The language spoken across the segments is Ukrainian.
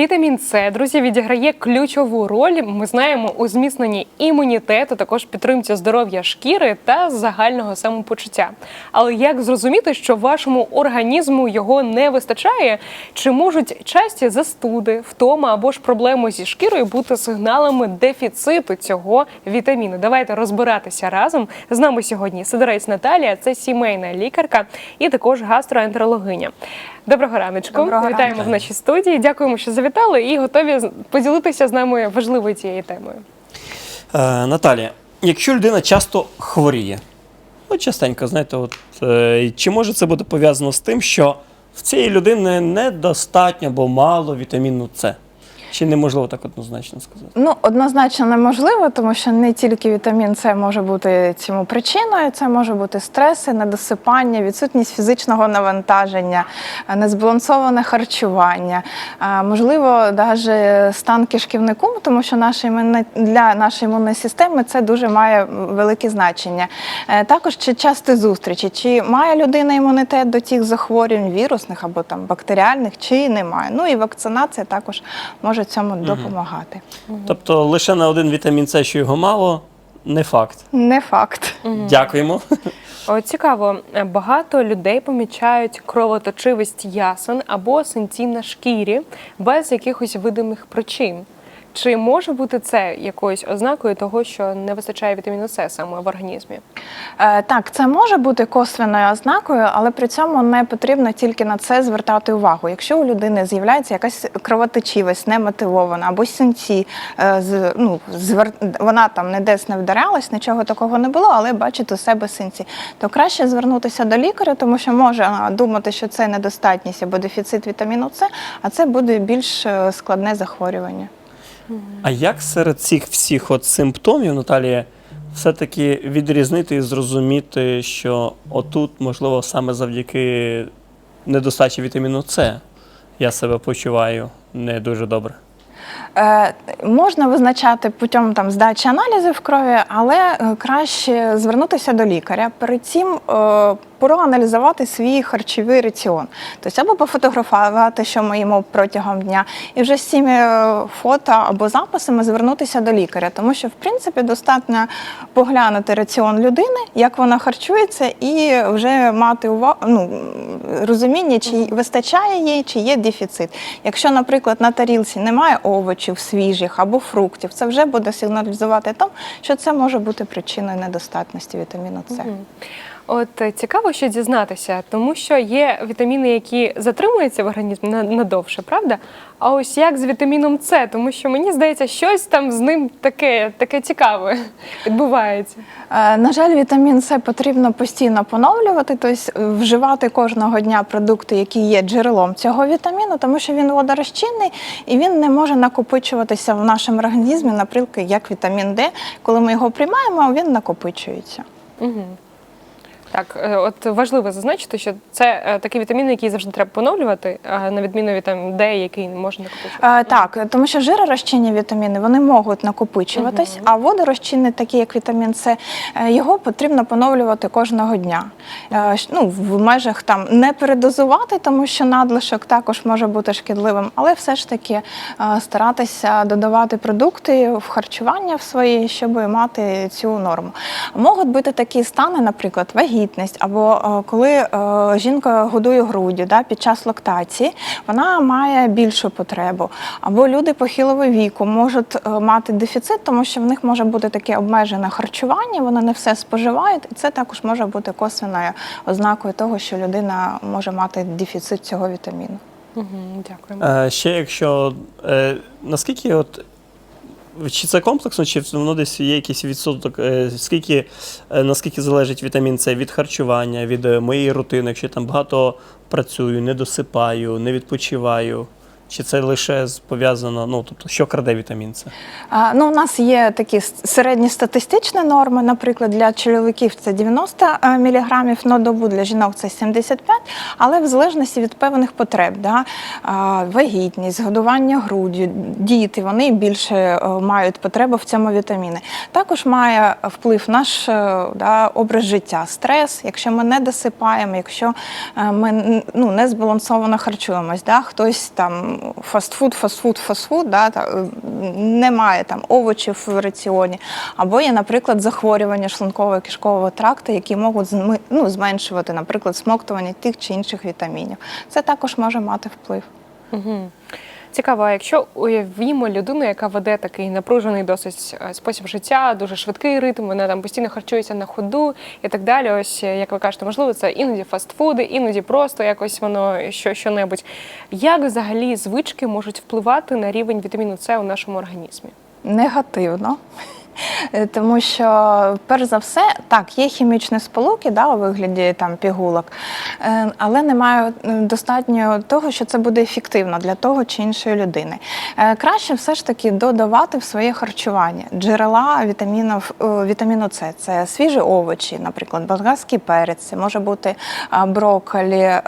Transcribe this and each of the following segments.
Вітамін С, друзі, відіграє ключову роль. Ми знаємо у зміцненні імунітету, також підтримці здоров'я шкіри та загального самопочуття. Але як зрозуміти, що вашому організму його не вистачає? Чи можуть часті застуди, втома або ж проблеми зі шкірою бути сигналами дефіциту цього вітаміну? Давайте розбиратися разом. З нами сьогодні Сидорець Наталія, це сімейна лікарка і також гастроентерологиня. Доброго раночку. Доброго Вітаємо ранку. в нашій студії. Дякуємо, що завітали і готові поділитися з нами важливою цією темою. Е, Наталія, якщо людина часто хворіє, от частенько, знаєте, от, е, чи може це бути пов'язано з тим, що в цієї людини недостатньо або мало вітаміну С? Чи неможливо так однозначно сказати? Ну, однозначно неможливо, тому що не тільки вітамін С може бути цьому причиною, це може бути стреси, недосипання, відсутність фізичного навантаження, е, незбалансоване харчування, е, можливо, навіть стан кишківнику, тому що для нашої імунної системи це дуже має велике значення. Е, Також чи часті зустрічі, чи має людина імунітет до тих захворювань вірусних або там бактеріальних, чи немає. Ну і вакцинація також може цьому допомагати. Тобто лише на один вітамін С, що його мало, не факт. Не факт. Дякуємо. О, цікаво, багато людей помічають кровоточивість ясен або синці на шкірі без якихось видимих причин. Чи може бути це якоюсь ознакою того, що не вистачає вітаміну С саме в організмі? Е, Так, це може бути косвенною ознакою, але при цьому не потрібно тільки на це звертати увагу. Якщо у людини з'являється якась кровоточивість, немотивована або синці, е, ну, звер... вона там не десь не вдарялась, нічого такого не було, але бачить у себе синці, то краще звернутися до лікаря, тому що може думати, що це недостатність або дефіцит вітаміну С, а це буде більш е, складне захворювання. А як серед цих всіх от симптомів, Наталія, все-таки відрізнити і зрозуміти, що отут, можливо, саме завдяки недостачі вітаміну С я себе почуваю не дуже добре? Е, можна визначати путем там здачі аналізів в крові, але е, краще звернутися до лікаря. Перед цим е, проаналізувати свій харчовий раціон, тобто або пофотографувати, що ми їмо протягом дня, і вже з цими фото або записами звернутися до лікаря, тому що в принципі достатньо поглянути раціон людини, як вона харчується, і вже мати увагу, ну, розуміння, чи вистачає їй, чи є дефіцит. Якщо, наприклад, на тарілці немає овочів свіжих або фруктів, це вже буде сигналізувати тому, що це може бути причиною недостатності вітаміну С. От е, цікаво, що дізнатися, тому що є вітаміни, які затримуються в організмі надовше, правда? А ось як з вітаміном С, тому що мені здається, щось там з ним таке, таке цікаве відбувається. Е, На жаль, вітамін С потрібно постійно поновлювати, тобто вживати кожного дня продукти, які є джерелом цього вітаміну, тому що він водорозчинний і він не може накопичуватися в нашому організмі, наприклад, як вітамін Д. Коли ми його приймаємо, він накопичується. Угу. Так, е, от важливо зазначити, що це е, такі вітаміни, які завжди треба поновлювати, на відміну від там Д, який не можна накопичувати. Е, Так, тому що жиророзчинні вітаміни вони можуть накопичуватись, а водорозчинний, такий як вітамін С, його потрібно поновлювати кожного дня. Ну, в межах там не передозувати, тому що надлишок також може бути шкідливим, але все ж таки старатися додавати продукти в харчування в своє, щоб мати цю норму. Можуть бути такі стани, наприклад, вагітність, або е, коли е, жінка годує груддю да, під час лактації, вона має більшу потребу. Або люди похилого віку можуть е, мати дефіцит, тому що в них може бути таке обмежене харчування, вони не все споживають, і це також може бути косвенною ознакою того, що людина може мати дефіцит цього вітаміну. Угу, дякуємо. Ще якщо е, наскільки от. Чи це комплексно, чи воно десь є якийсь відсоток, е, скільки, е, наскільки залежить вітамін С від харчування, від е, моєї рутини, якщо я там багато працюю, не досипаю, не відпочиваю, чи це лише пов'язано, ну тобто, що краде вітамін С? Ну, у нас є такі с- середні статистичні норми. Наприклад, для чоловіків це 90 мг на добу, для жінок це 75, але в залежності від певних потреб, да? вагітність, годування груддю, діти, вони більше е, мають потребу в цьому вітаміні. Також має вплив наш е, да, образ життя, стрес, якщо ми не досипаємо, якщо е, ми ну, не збалансовано харчуємось, да? хтось там фастфуд, фастфуд, фастфуд, да, та, е, немає там овочів в раціоні, або є, наприклад, захворювання шлунково кишкового тракту, які можуть ну, зменшувати, наприклад, смоктування тих чи інших вітамінів. Це також може мати вплив. Цікаво, якщо уявімо людину, яка веде такий напружений досить е, спосіб життя, дуже швидкий ритм, вона там постійно харчується на ходу і так далі. Ось е, як ви кажете, можливо, це іноді фастфуди, іноді просто якось воно що, що-небудь. Як взагалі звички можуть впливати на рівень вітаміну С у нашому організмі? негативно. Е, Тому що, перш за все, так, є хімічні сполуки да, у вигляді там, пігулок, е, але немає достатньо того, що це буде ефективно для того чи іншої людини. Е, Краще все ж таки додавати в своє харчування джерела вітамінів, вітаміну С. Це свіжі овочі, наприклад, болгарський перець, це може бути брокколі,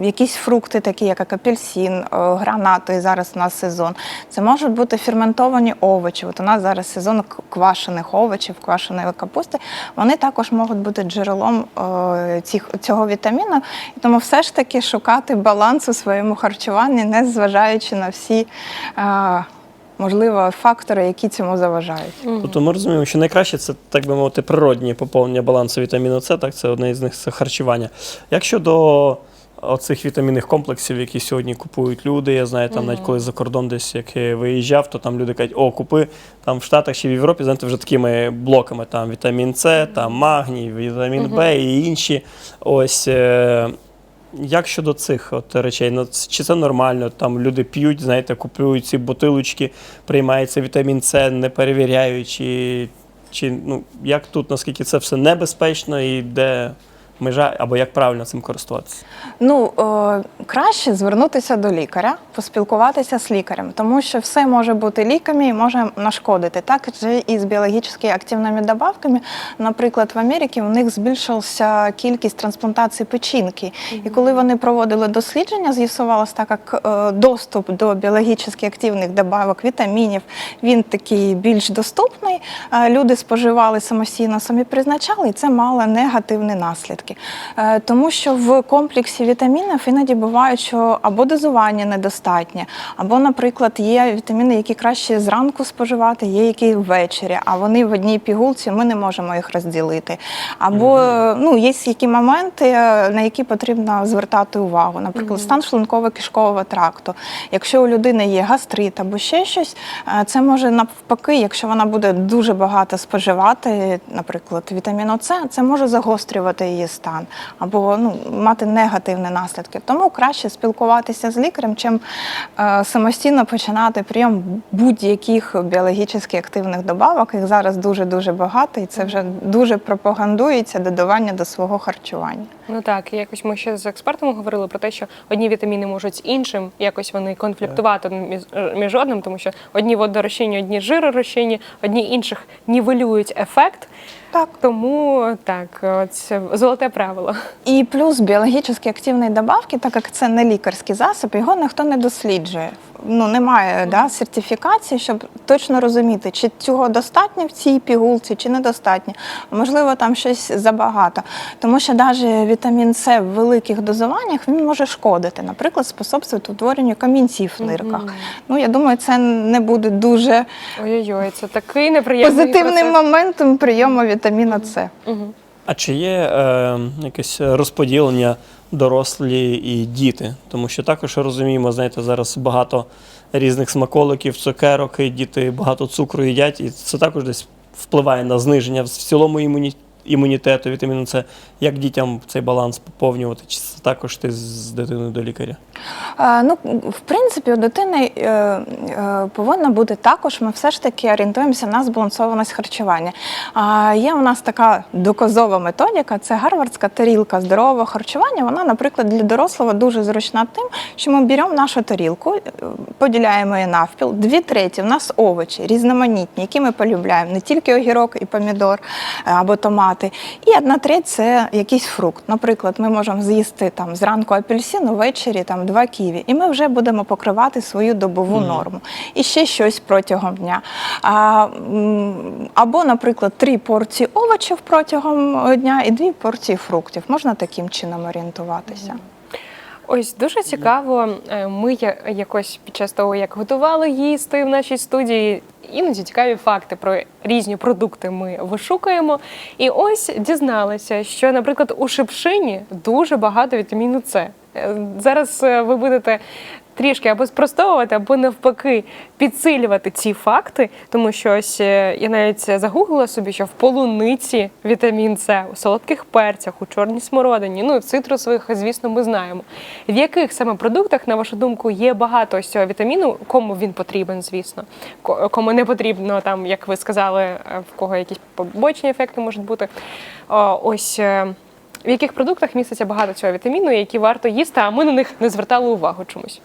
якісь фрукти, такі як апельсин, гранати. Зараз у нас сезон. Це можуть бути ферментовані овочі. От у нас зараз сезон квашених овочів, квашеної капусти. Вони також можуть бути джерелом е, цих, цього вітаміну. Тому все ж таки шукати баланс у своєму харчуванні, не зважаючи на всі. е, Можливо, фактори, які цьому заважають. Тобто ми розуміємо, що найкраще це, так би мовити, природні поповнення балансу вітаміну С, так, це одне із них це харчування. Як щодо оцих вітамінних комплексів, які сьогодні купують люди, я знаю, там навіть коли за кордон десь як я виїжджав, то там люди кажуть, о, купи там в Штатах чи в Європі, знаєте, вже такими блоками: там вітамін С, там магній, вітамін Б і інші. Ось. Е- як щодо цих от речей? Ну, чи це нормально? Там люди п'ють, знаєте, купують ці бутилочки, приймається вітамін С, не перевіряючи, чи ну як тут, наскільки це все небезпечно і де межа, або як правильно цим користуватися? Ну е, краще звернутися до лікаря, поспілкуватися з лікарем, тому що все може бути ліками і може нашкодити. Так же і з біологічно активними добавками. Наприклад, в Америці у них збільшилася кількість трансплантацій печінки. І коли вони проводили дослідження, з'ясувалося так, як е, доступ до біологічно активних добавок, вітамінів, він такий більш доступний. Е, Люди споживали самостійно, самі призначали, і це мало негативні наслідки. Е, Тому що в комплексі вітамінів іноді бувають, що або дозування недостатнє, або, наприклад, є вітаміни, які краще зранку споживати, є які ввечері, а вони в одній пігулці, ми не можемо їх розділити. Або ну, є які моменти, е, на які потрібно звертати увагу. Наприклад, стан шлунково-кишкового тракту. Якщо у людини є гастрит або ще щось, е, це може навпаки, якщо вона буде дуже багато споживати, наприклад, вітаміну С, це може загострювати її стан або ну, мати негативні наслідки. Тому краще спілкуватися з лікарем, чим е, самостійно починати прийом будь-яких біологічно активних добавок. Їх зараз дуже дуже багато, і це вже дуже пропагандується додавання до свого харчування. Ну так, якось ми ще з експертами говорили про те, що одні вітаміни можуть з іншим, якось вони конфліктувати між, між одним, тому що одні водорозчинні, одні жиророзчинні, одні інших нівелюють ефект. Так. Тому так, це золоте правило. І плюс біологічно активні добавки, так як це не лікарський засіб, його ніхто не досліджує. Ну немає да, сертифікації, щоб точно розуміти, чи цього достатньо в цій пігулці, чи недостатньо. Можливо, там щось забагато. Тому що навіть вітамін С в великих дозуваннях він може шкодити, наприклад, способствує утворенню камінців в нирках. Ну я думаю, це не буде дуже Ой-ой-ой, це такий неприємний позитивним процес. моментом прийому вітаміна С. Мгм. А чи є е, якесь розподілення дорослі і діти? Тому що також розуміємо, знаєте, зараз багато різних смаколиків, цукерок, і діти багато цукру їдять, і це також десь впливає на зниження в цілому імуні- імунітету, вітаміну С. Як дітям цей баланс поповнювати? Чи також ти з дитиною до лікаря? Е, Ну, в принципі, у дитини е, е, повинно бути також. Ми все ж таки орієнтуємося на збалансованість харчування. А є у нас така доказова методика, це гарвардська тарілка здорового харчування. Вона, наприклад, для дорослого дуже зручна тим, що ми беремо нашу тарілку, е, поділяємо її навпіл. Дві треті в нас овочі різноманітні, які ми полюбляємо, не тільки огірок і помідор е, або томати. І одна треть це якийсь фрукт. Наприклад, ми можемо з'їсти там зранку апельсин, увечері там два ківі, і ми вже будемо покривати свою добову норму. І ще щось протягом дня. А, або, наприклад, три порції овочів протягом дня і дві порції фруктів. Можна таким чином орієнтуватися. Ось дуже цікаво. е, Ми якось під час того, як готували їсти в нашій студії, іноді цікаві факти про різні продукти ми вишукуємо. І ось дізналися, що, наприклад, у шипшині дуже багато вітаміну С. Е, Зараз е, ви будете трішки або спростовувати, або навпаки підсилювати ці факти, тому що ось е, я навіть загуглила собі, що в полуниці вітамін С, у солодких перцях, у чорній смородині, ну в цитрусових, звісно, ми знаємо. В яких саме продуктах, на вашу думку, є багато ось цього вітаміну, кому він потрібен, звісно, кому не потрібно, там, як ви сказали, е, в кого якісь побочні ефекти можуть бути. Ось. В яких продуктах міститься багато цього вітаміну, які варто їсти, а ми на них не звертали увагу чомусь.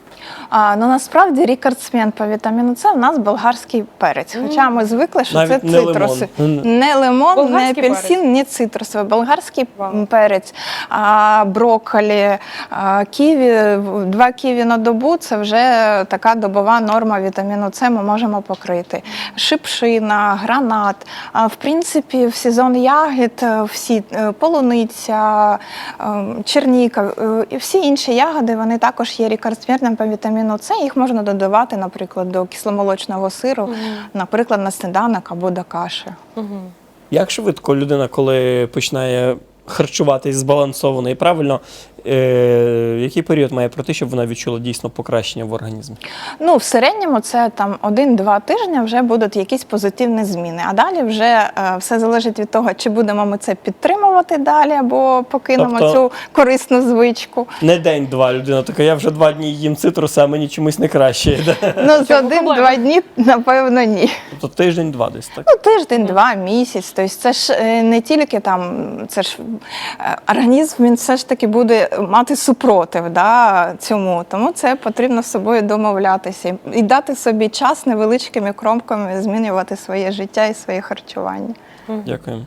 А, ну насправді рекордсмен по вітаміну С в нас болгарський перець. Хоча ми звикли, що Навіть це не цитруси. Мгм. Не лимон, не Болгарський апельсин, перець. не цитрусовий. Болгарський Вау. перець, а, брокколі, а, ківі. Два ківі на добу це вже така добова норма вітаміну С. Ми можемо покрити. Шипшина, гранат. А, в принципі, в сезон ягід е, всі е, полуниця, черніка е, і всі інші ягоди вони також є рікардсмірним по вітаміну С. Їх можна додавати, наприклад, до кисломолочного сиру, наприклад, на сніданок або до каші. Як швидко людина, коли починає харчуватись збалансовано і правильно, е, який період має пройти, щоб вона відчула дійсно покращення в організмі? Ну, в середньому це там один-два тижні вже будуть якісь позитивні зміни. А далі вже е, все залежить від того, чи будемо ми це підтримувати далі, або покинемо Тобто- цю корисну звичку. Не день-два людина така, я вже два дні їм цитруси, а мені чомусь не краще. йде». Ну, за один-два дні, напевно, ні. Тобто тиждень-два десь так. Ну, тиждень, два, місяць. Тобто це ж е, не тільки там, це ж е, організм він все ж таки буде мати супротив да, цьому. Тому це потрібно з собою домовлятися і дати собі час невеличкими кромками змінювати своє життя і своє харчування. Дякую.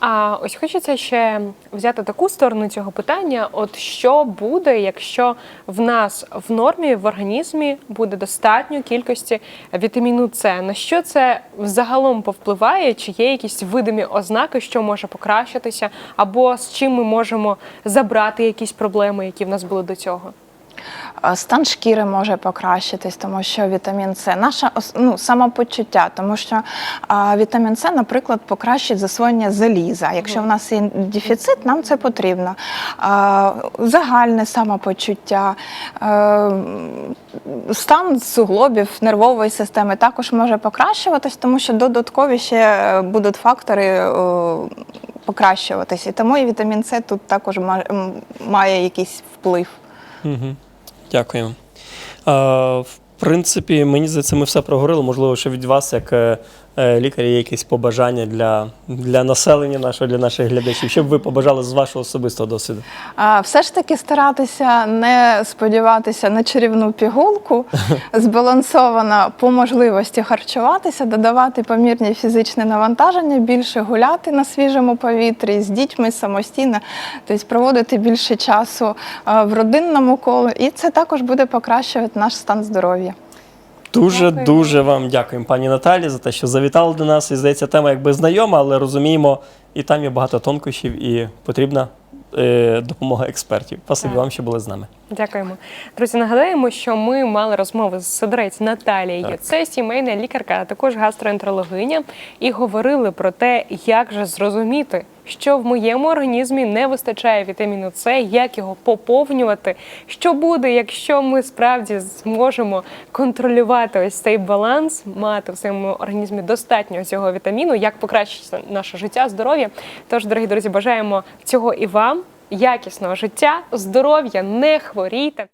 А ось хочеться ще взяти таку сторону цього питання: от що буде, якщо в нас в нормі в організмі буде достатньо кількості вітаміну С? На що це взагалом повпливає? Чи є якісь видимі ознаки, що може покращитися, або з чим ми можемо забрати якісь проблеми, які в нас були до цього? Е, Стан шкіри може покращитись, тому що вітамін С, наше ну, самопочуття, тому що а, вітамін С, наприклад, покращить засвоєння заліза. Якщо в нас є дефіцит, нам це потрібно. А, загальне самопочуття, е, стан суглобів нервової системи також може покращуватись, тому що додаткові ще е, будуть фактори. е, Покращуватись, і тому і вітамін С тут також має якийсь вплив. Угу. Дякую. Е, в принципі, мені здається, ми все проговорили. Можливо, ще від вас, як е, лікаря, є якісь побажання для, для населення нашого, для наших глядачів. Що б ви побажали з вашого особистого досвіду? А, Все ж таки старатися не сподіватися на чарівну пігулку, збалансовано по можливості харчуватися, додавати помірні фізичні навантаження, більше гуляти на свіжому повітрі з дітьми самостійно, тобто проводити більше часу в родинному колі, і це також буде покращувати наш стан здоров'я. Дуже Дякую. дуже вам дякуємо, пані Наталі, за те, що завітали до нас. І здається, тема якби знайома, але розуміємо, і там є багато тонкощів, і потрібна е, допомога експертів. Спасибі вам, що були з нами. Дякуємо. Друзі, нагадаємо, що ми мали розмови з Сидорець Наталією. Це сімейна лікарка, а також гастроентерологиня, і говорили про те, як же зрозуміти, що в моєму організмі не вистачає вітаміну С, як його поповнювати. Що буде, якщо ми справді зможемо контролювати ось цей баланс, мати в своєму організмі достатньо цього вітаміну, як покращити наше життя, здоров'я. Тож, дорогі друзі, бажаємо цього і вам. Якісного життя, здоров'я, не хворійте.